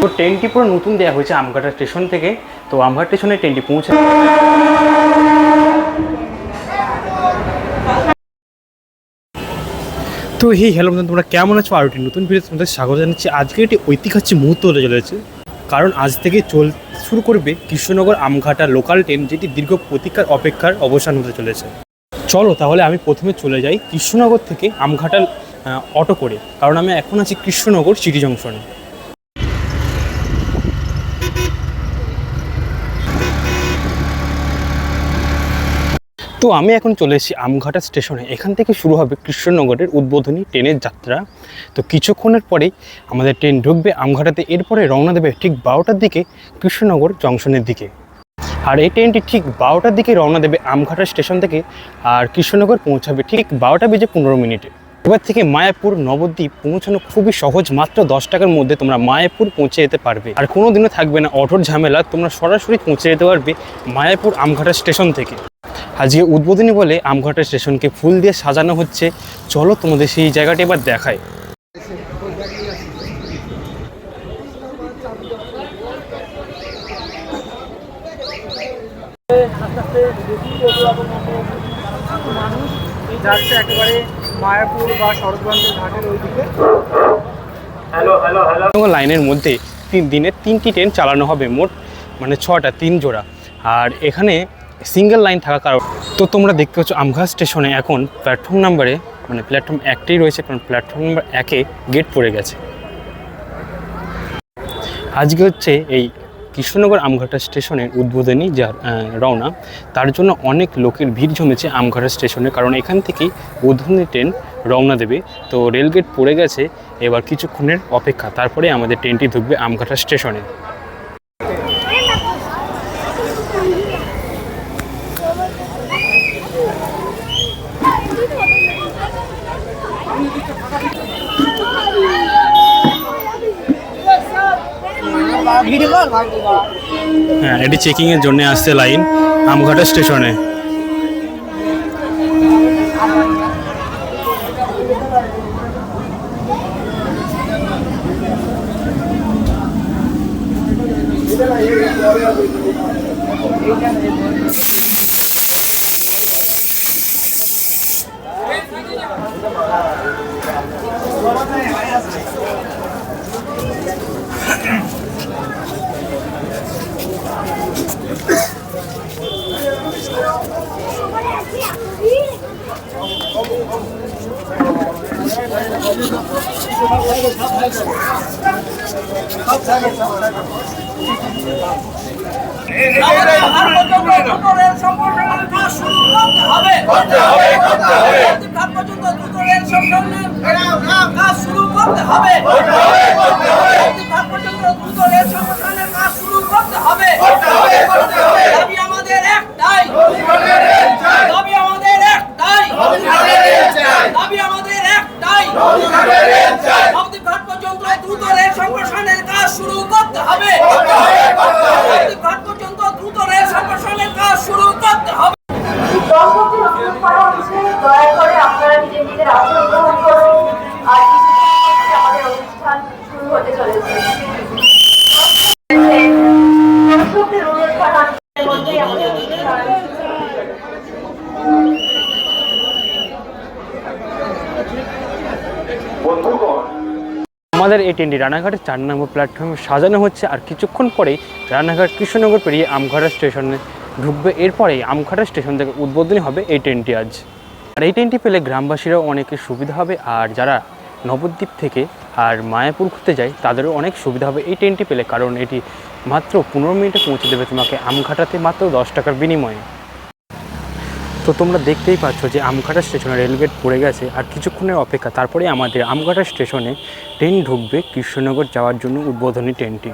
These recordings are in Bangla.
তো ট্রেনটি পুরো নতুন দেওয়া হয়েছে আমঘাটা স্টেশন থেকে। তো আমঘাট স্টেশনে ট্রেনটি পৌঁছে তো এই হ্যালো বন্ধু তোমরা কেমন আছো? আর একটি নতুন ভিডিও তোমাদের স্বাগত জানাচ্ছি। আজকে একটি ঐতিহাসিক মুহূর্ত হতে চলেছে। কারণ আজ থেকে চল শুরু করবে কৃষ্ণনগর আমঘাটা লোকাল ট্রেন যেটি দীর্ঘ প্রতীক্ষার অপেক্ষার অবসান হতে চলেছে। চলো তাহলে আমি প্রথমে চলে যাই কৃষ্ণনগর থেকে আমঘাটা অটো করে। কারণ আমি এখন আছি কৃষ্ণনগর সিটি জংশনে তো আমি এখন চলে এসেছি আমঘাটা স্টেশনে। এখান থেকে শুরু হবে কৃষ্ণনগরের উদ্বোধনী ট্রেনের যাত্রা। তো কিছুক্ষণের পরেই আমাদের ট্রেন ঢুকবে আমঘাটাতে। এরপরে রওনা দেবে ঠিক বারোটার দিকে কৃষ্ণনগর জংশনের দিকে। আর এই ট্রেনটি ঠিক বারোটার দিকে রওনা দেবে আমঘাটা স্টেশন থেকে আর কৃষ্ণনগর পৌঁছাবে ঠিক বারোটা বেজে পনেরো মিনিটে। এবার থেকে মায়াপুর নবদ্বীপ পৌঁছানো খুবই সহজ, মাত্র দশ টাকার মধ্যে তোমরা মায়াপুর পৌঁছে যেতে পারবে। আর কোনো দিনও থাকবে না অটোর ঝামেলা, তোমরা সরাসরি পৌঁছে যেতে পারবে মায়াপুর আমঘাটা স্টেশন থেকে। আজকে উদ্বোধনী বলে আমঘাটা স্টেশনকে ফুল দিয়ে সাজানো হচ্ছে। চলো তোমাদের সেই জায়গাটা এবার দেখায় মানুষ যাচ্ছে একেবারে মায়াপুর বা শরৎগঞ্জের ঘাটের ওইদিকে। লাইনের মধ্যে তিন দিনে তিনটি ট্রেন চালানো হবে মোট মানে ছটা তিন জোড়া। আর এখানে সিঙ্গেল লাইন থাকার কারণ তো তোমরা দেখতে পাচ্ছ আমঘা স্টেশনে এখন প্ল্যাটফর্ম নাম্বারে মানে প্ল্যাটফর্ম একটাই রয়েছে, কারণ প্ল্যাটফর্ম নাম্বার একে গেট পড়ে গেছে। আজকে হচ্ছে এই কৃষ্ণনগর আমঘাটা স্টেশনের উদ্বোধনী যার রওনা, তার জন্য অনেক লোকের ভিড় জমেছে আমঘাটা স্টেশনে, কারণ এখান থেকেই উদ্বোধনী ট্রেন রওনা দেবে। তো রেলগেট পড়ে গেছে, এবার কিছুক্ষণের অপেক্ষা, তারপরে আমাদের ট্রেনটি ঢুকবে আমঘাটা স্টেশনে। হ্যাঁ এটি চেকিংয়ের জন্য আসছে লাইন আমঘাটা স্টেশনে দাবি আমাদের একটাই। দাবি আমাদের একটাই। দাবি আমাদের একটাই ঘাট পর্যন্ত দ্রুত রেল সম্প্রসারণের কাজ শুরু করতে হবে নবদ্বীপ ঘাট পর্যন্ত দ্রুত রেল সম্প্রসারণের কাজ শুরু করতে হবে দর্শকদের অনুরোধ করা হচ্ছে দয়া করে আপনারা নিজের নিজের আসন গ্রহণ করুন আর কিছুক্ষণ মধ্যে আমাদের অনুষ্ঠান শুরু হতে চলেছে দর্শকদের অনুরোধ করা হচ্ছে মধ্যেই আমাদের অনুষ্ঠান আমাদের এই ট্রেনটি রানাঘাটের চার নম্বর প্ল্যাটফর্মে সাজানো হচ্ছে আর কিছুক্ষণ পরেই রানাঘাট কৃষ্ণনগর পেরিয়ে আমঘাটা স্টেশনে ঢুকবে। এরপরেই আমঘাটা স্টেশন থেকে উদ্বোধনী হবে এই ট্রেনটি আজ। আর এই ট্রেনটি পেলে গ্রামবাসীরাও অনেকের সুবিধা হবে আর যারা নবদ্বীপ থেকে আর মায়াপুর ঘুরতে যায়, তাদেরও অনেক সুবিধা হবে এই ট্রেনটি পেলে। কারণ এটি মাত্র পনেরো মিনিটে পৌঁছে দেবে তোমাকে আমঘাটাতে মাত্র দশ টাকার বিনিময়ে। তো তোমরা দেখতেই পাচ্ছ যে আমঘাটা স্টেশনে রেলগেট পড়ে গেছে আর কিছুক্ষণের অপেক্ষা। তারপরে আমাদের আমঘাটা স্টেশনে ট্রেন ঢুকবে কৃষ্ণনগর যাওয়ার জন্য উদ্বোধনী ট্রেনটি।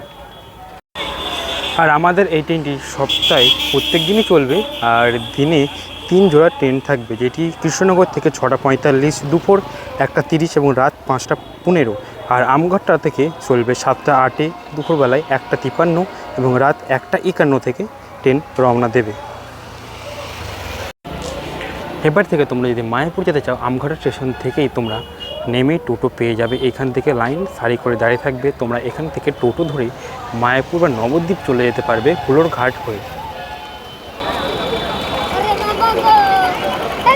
আর আমাদের এই ট্রেনটি সপ্তাহে প্রত্যেক দিনই চলবে আর দিনে তিন জোড়া ট্রেন থাকবে, যেটি কৃষ্ণনগর থেকে ছটা পঁয়তাল্লিশ, দুপুর একটা তিরিশ এবং রাত পাঁচটা পনেরো। আর আমঘাটটা থেকে চলবে সাতটা আটে, দুপুরবেলায় একটা তিপান্ন এবং রাত একটা একান্ন থেকে ট্রেন রওনা দেবে। এবার থেকে তোমরা যদি মায়াপুর যেতে চাও আমঘাটা স্টেশন থেকেই তোমরা নেমে টোটো পেয়ে যাবে। এখান থেকে লাইন সারি করে দাঁড়িয়ে থাকবে। তোমরা এখান থেকে টোটো ধরে মায়াপুর বা নবদ্বীপ চলে যেতে পারবে কুলোর ঘাট হয়ে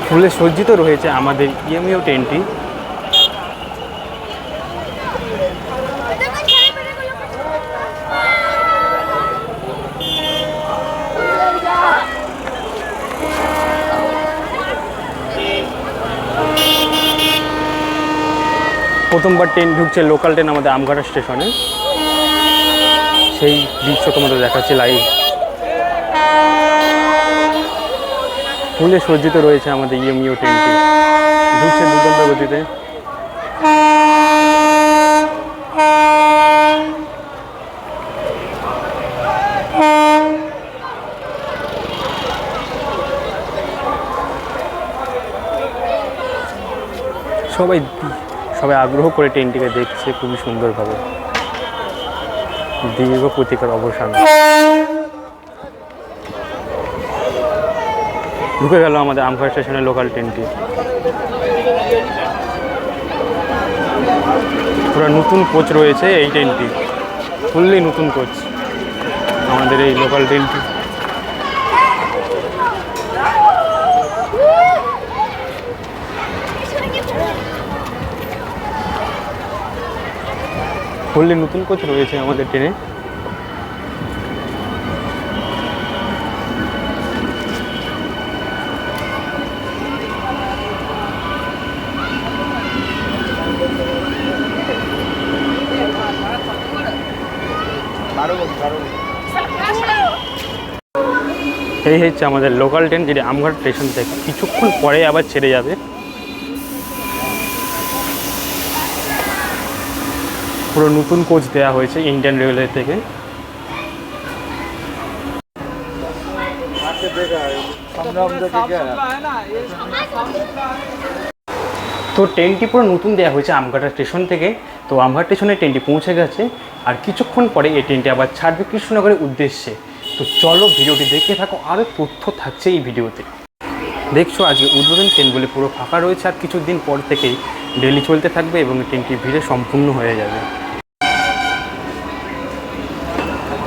ফুলে সজ্জিত রয়েছে আমাদের ইএমইও ট্রেনটি। প্রথমবার ট্রেন ঢুকছে লোকাল ট্রেন আমাদের আমঘাটা স্টেশনে সেই দৃশ্য তোমাদের দেখাচ্ছে লাইভ ফুলে সজ্জিত রয়েছে আমাদের ইএমইউ ট্রেনটি ঢুকছে দুর্দান্ত গতিতে। সবাই সবাই আগ্রহ করে ট্রেনটিকে দেখছে, খুবই সুন্দরভাবে। দীর্ঘ প্রতিকার অবসান। ঢুকে গেল আমাদের আমঘাট স্টেশনের লোকাল ট্রেনটি পুরো নতুন কোচ রয়েছে এই ট্রেনটি ফুললি নতুন কোচ আমাদের এই লোকাল ট্রেনটি ফুললি নতুন কোচ রয়েছে আমাদের ট্রেনে এই হচ্ছে আমাদের লোকাল ট্রেন যেটি আমঘাট স্টেশন থেকে কিছুক্ষণ পরে আবার ছেড়ে যাবে। পুরো নতুন কোচ দেওয়া হয়েছে ইন্ডিয়ান রেলওয়ে থেকে। তো ট্রেনটি পুরো নতুন দেওয়া হয়েছে আমঘাটা স্টেশন থেকে। তো আমঘাট স্টেশনে ট্রেনটি পৌঁছে গেছে। আর কিছুক্ষণ পরে এই ট্রেনটি আবার ছাড়বে কৃষ্ণনগরের উদ্দেশ্যে। তো চলো ভিডিওটি দেখতে থাকো আরও তথ্য থাকছে এই ভিডিওতে। দেখছ, আজকে উদ্বোধন ট্রেনগুলি পুরো ফাঁকা রয়েছে, আর কিছুদিন পর থেকেই ডেলি চলতে থাকবে এবং ট্রেনটি ভিড়ে সম্পূর্ণ হয়ে যাবে।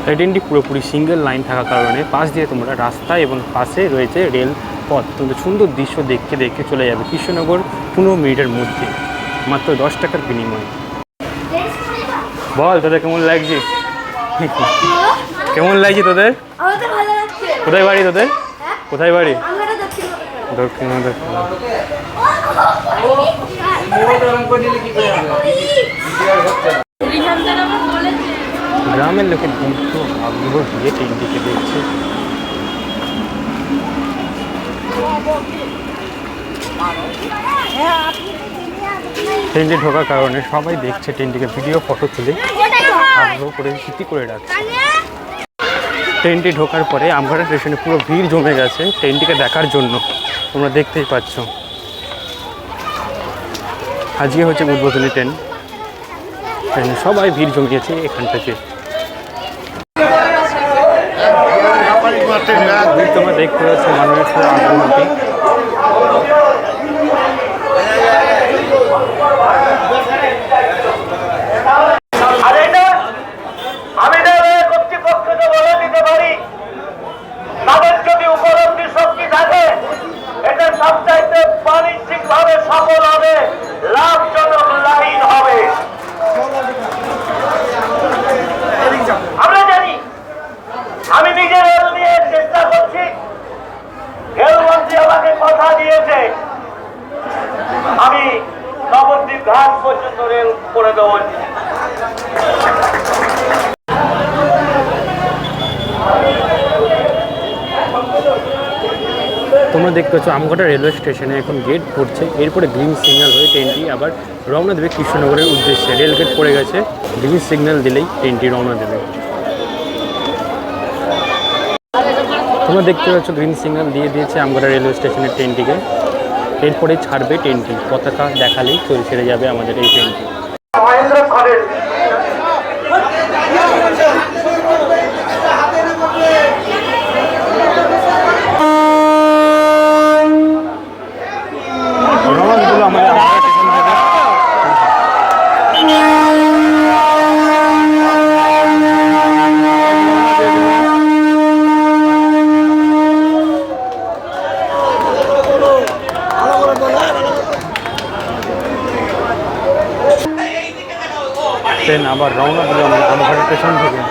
ট্রেনটি পুরোপুরি সিঙ্গেল লাইন থাকার কারণে পাশ দিয়ে তোমরা রাস্তা এবং পাশে রয়েছে রেল পথ। তোমাদের সুন্দর দৃশ্য দেখতে দেখতে চলে যাবে কৃষ্ণনগর পনেরো মিনিটের মধ্যে, মাত্র দশ টাকার বিনিময়ে। বল, তোদের কেমন লাগছে? কেমন লাগছে তোদের? কোথায় বাড়ি তোদের? কোথায় বাড়ি। দক্ষিণ দক্ষিণ গ্রামের লোকের কিন্তু আগ্রহ দিয়ে ট্রেনটিকে দেখছে। ট্রেনটি ঢোকার কারণে সবাই দেখছে ট্রেনটিকে ভিডিও, ফটো তুলে আগ্রহ করে স্মৃতি করে রাখছে। ট্রেনটি ঢোকার পরে আমঘাটা স্টেশনে পুরো ভিড় জমে গেছে ট্রেনটিকে দেখার জন্য। তোমরা দেখতেই পাচ্ছ। আজকে হচ্ছে উদ্বোধনী ট্রেন। ট্রেনে সবাই ভিড় জমিয়েছে এখান থেকে। ভিড় তোমরা দেখতে পাচ্ছ মানুষের পুরো আগ্রহটি আর এটা আমি রেলওয়ে কর্তৃপক্ষকে বলে দিতে পারি তাদের যদি উপলব্ধি শক্তি থাকে এটা সবচাইতে বাণিজ্যিক ভাবে সফল হবে লাভজনক লাইন হবে আমরা জানি আমি নিজে রেল নিয়ে চেষ্টা করছি রেলমন্ত্রী আমাকে কথা দিয়েছে আমি নবদ্বীপ ঘাট পর্যন্ত রেল করে দেবো তোমরা দেখতে পাচ্ছ আমঘাটা রেলওয়ে স্টেশনে এখন গেট পড়ছে। এরপরে গ্রিন সিগন্যাল হয়ে ট্রেনটি আবার রওনা দেবে কৃষ্ণনগরের উদ্দেশ্যে। রেল গেট পড়ে গেছে গ্রিন সিগন্যাল দিলেই ট্রেনটি রওনা দেবে। তোমরা দেখতে পাচ্ছ গ্রিন সিগন্যাল দিয়ে দিয়েছে আমঘাটা রেলওয়ে স্টেশনের ট্রেনটিকে এরপরে ছাড়বে ট্রেনটি পতাকা দেখালেই চলে ছেড়ে যাবে আমাদের এই ট্রেনটি ট্রেন আবার রওনা দিল আমাদের আমঘাট স্টেশন থেকে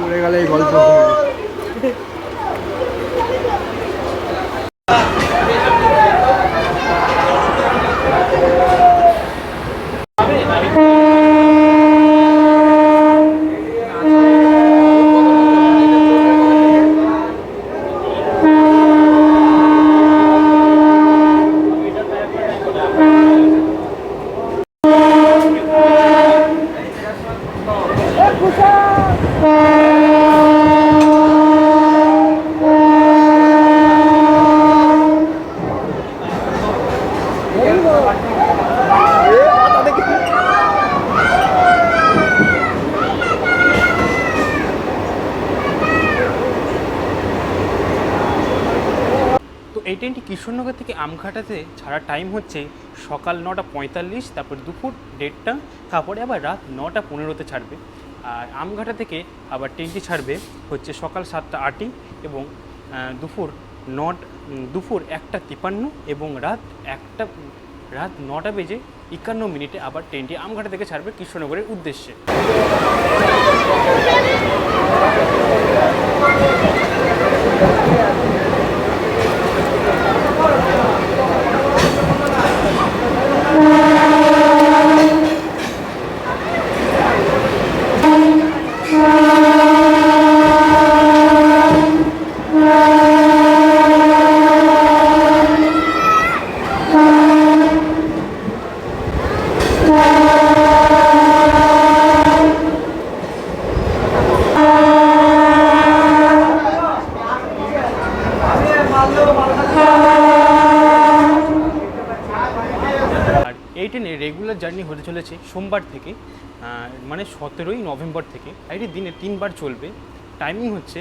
পড়ে গেলে এই গল্প তো এই ট্রেনটি কিশোরনগর থেকে আমঘাটাতে ছাড়ার টাইম হচ্ছে সকাল নটা পঁয়তাল্লিশ, তারপর দুপুর দেড়টা, তারপরে আবার রাত নটা পনেরোতে ছাড়বে। আর আমঘাটা থেকে আবার ট্রেনটি ছাড়বে হচ্ছে সকাল সাতটা আটই এবং দুপুর নট দুপুর একটা তিপান্ন এবং রাত একটা, রাত নটা বেজে একান্ন মিনিটে আবার ট্রেনটি আমঘাটা থেকে ছাড়বে কৃষ্ণনগরের উদ্দেশ্যে আর এই ট্রেনে রেগুলার জার্নি হতে চলেছে সোমবার থেকে মানে সতেরোই নভেম্বর থেকে এটি দিনে তিনবার চলবে। টাইমিং হচ্ছে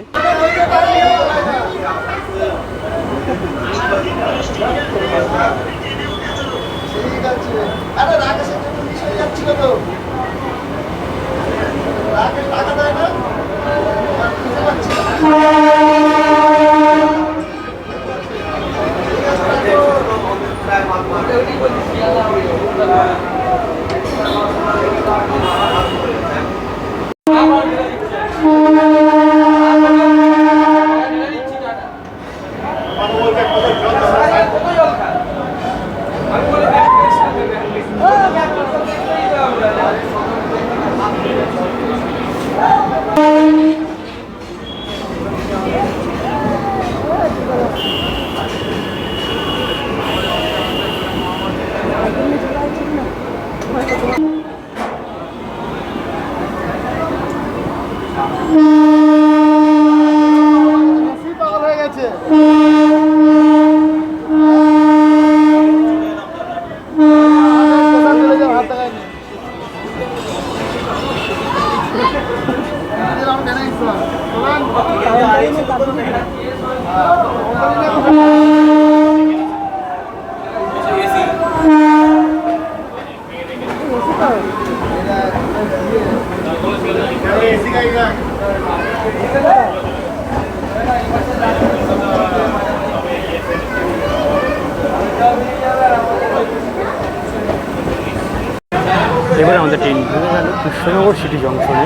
এবার আমাদের ট্রেন ঢুকে গেল কৃষ্ণনগর সিটি জংশনে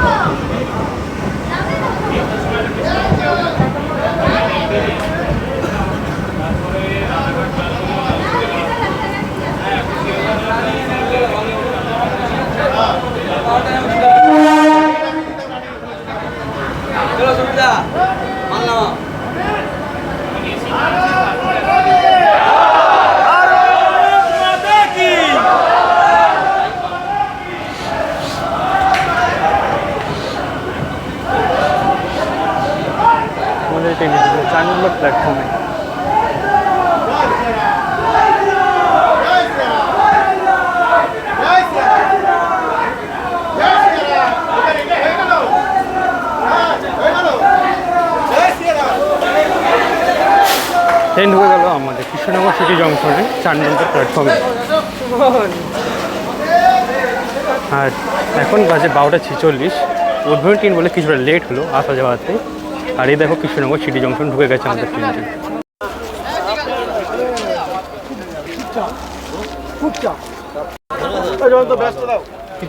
চলো সুবিধা মানলাম Thank you. ট্রেন ঢুকে গেল আমাদের কৃষ্ণনগর সিটি জংশনে চার নম্বর প্ল্যাটফর্মে আর এখন বাজে বারোটা ছেচল্লিশ। উদ্বোধন ট্রেন বলে কিছুটা লেট হলো আসা যাওয়াতে। আর এই দেখো কৃষ্ণনগর সিটি জংশন ঢুকে গেছে আমাদের ট্রেনটি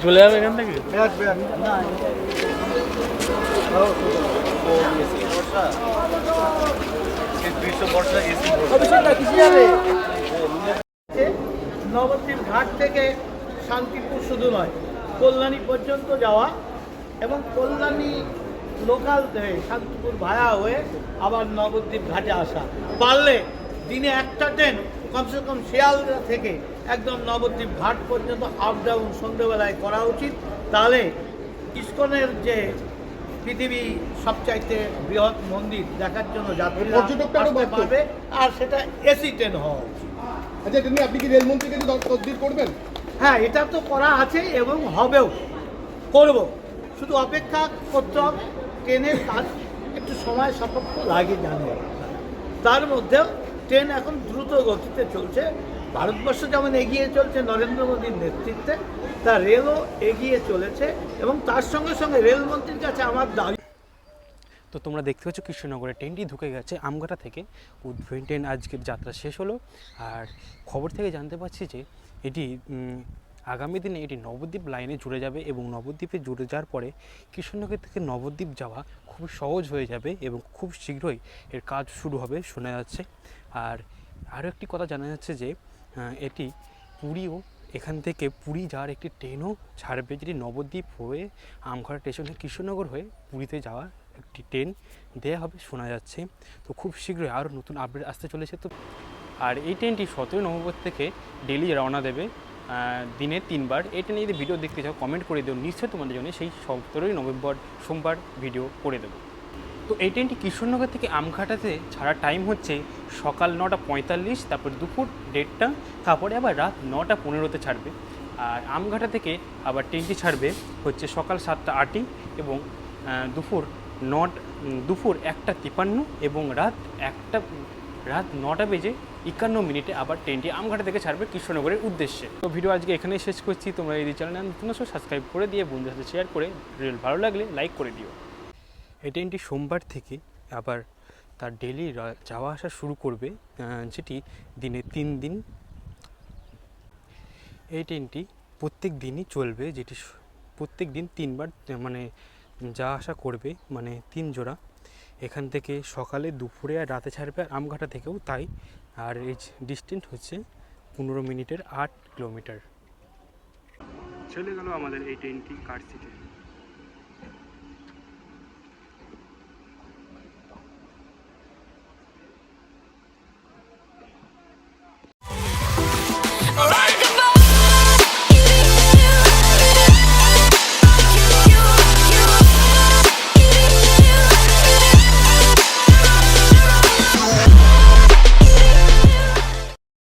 চলে যাবে এখান থেকে নবদ্বীপ ঘাট থেকে শান্তিপুর শুধু নয় কল্যাণী পর্যন্ত যাওয়া এবং কল্যাণী লোকাল হয়ে শান্তিপুর ভায়া হয়ে আবার নবদ্বীপ ঘাটে আসা। পারলে দিনে একটা ট্রেন কমসে কম শিয়ালদা থেকে একদম নবদ্বীপ ঘাট পর্যন্ত আপ ডাউন সন্ধ্যেবেলায় করা উচিত। তাহলে ইস্কনের যে পৃথিবী সবচাইতে বৃহৎ মন্দির দেখার জন্য যাত্রীরা পারবে আর সেটা এসি ট্রেন হওয়া উচিত। আচ্ছা এটা নিয়ে আপনি কি রেলমন্ত্রীকে তদবির করবেন? হ্যাঁ এটা তো করা আছে এবং হবেও। করব। শুধু অপেক্ষা করতে হবে ট্রেনের কাজ একটু সময় সাপেক্ষ লাগে জানি। তার মধ্যেও ট্রেন এখন দ্রুত গতিতে চলছে। ভারতবর্ষ যেমন এগিয়ে চলছে নরেন্দ্র মোদীর নেতৃত্বে, তা রেলও এগিয়ে চলেছে এবং তার সঙ্গে সঙ্গে রেলমন্ত্রীর কাছে আমার দাবি তো তোমরা দেখতে পাচ্ছ কৃষ্ণনগরে ট্রেনটি ঢুকে গেছে আমগাটা থেকে। উদ্বোধন ট্রেন আজকের যাত্রা শেষ হলো। আর খবর থেকে জানতে পারছি যে এটি আগামী দিনে এটি নবদ্বীপ লাইনে জুড়ে যাবে এবং নবদ্বীপে জুড়ে যাওয়ার পরে কৃষ্ণনগর থেকে নবদ্বীপ যাওয়া খুব সহজ হয়ে যাবে এবং খুব শীঘ্রই এর কাজ শুরু হবে, শোনা যাচ্ছে। আর আরও একটি কথা জানা যাচ্ছে যে এটি পুরীও এখান থেকে পুরী যাওয়ার একটি ট্রেনও ছাড়বে যেটি নবদ্বীপ হয়ে আমঘাটা স্টেশনে কৃষ্ণনগর হয়ে পুরীতে যাওয়ার একটি ট্রেন। দেওয়া হবে, শোনা যাচ্ছে। তো খুব শীঘ্রই আরও নতুন আপডেট আসতে চলেছে। তো আর এই ট্রেনটি সতেরোই নভেম্বর থেকে ডেলি রওনা দেবে। দিনে তিনবার। এই ট্রেনে যদি ভিডিও দেখতে চাও কমেন্ট করে দিও। নিশ্চয়ই তোমাদের জন্য সেই সতেরোই নভেম্বর সোমবার ভিডিও করে দেবো। তো এই ট্রেনটি কিশোরনগর থেকে আমঘাটাতে ছাড়ার টাইম হচ্ছে সকাল নটা পঁয়তাল্লিশ, তারপর দুপুর দেড়টা, তারপরে আবার রাত নটা পনেরোতে ছাড়বে। আর আমঘাটা থেকে আবার ট্রেনটি ছাড়বে হচ্ছে সকাল সাতটা আটই এবং দুপুর নট দুপুর একটা তিপান্ন এবং রাত একটা, রাত নটা বেজে একান্ন মিনিটে আবার ট্রেনটি আমঘাটা থেকে ছাড়বে কৃষ্ণনগরের উদ্দেশ্যে। তো ভিডিও আজকে এখানেই শেষ করছি। তোমরা এই চ্যানেল নতুন সাবস্ক্রাইব করে দিয়ে বন্ধুদের সাথে শেয়ার করে রিল ভালো লাগলে লাইক করে দিও। এই ট্রেনটি সোমবার থেকে আবার তার ডেলি যাওয়া আসা শুরু করবে যেটি দিনে তিন দিন। এই ট্রেনটি প্রত্যেক দিনই চলবে, যেটি প্রত্যেক দিন তিনবার মানে যাওয়া আসা করবে মানে তিন জোড়া। এখান থেকে সকালে দুপুরে আর রাতে ছাড়বে আর আমঘাটা থেকেও তাই। আর এই ডিস্টেন্স হচ্ছে পনেরো মিনিটের আট কিলোমিটার চলে গেল আমাদের এই ট্রেনটি কার সিটে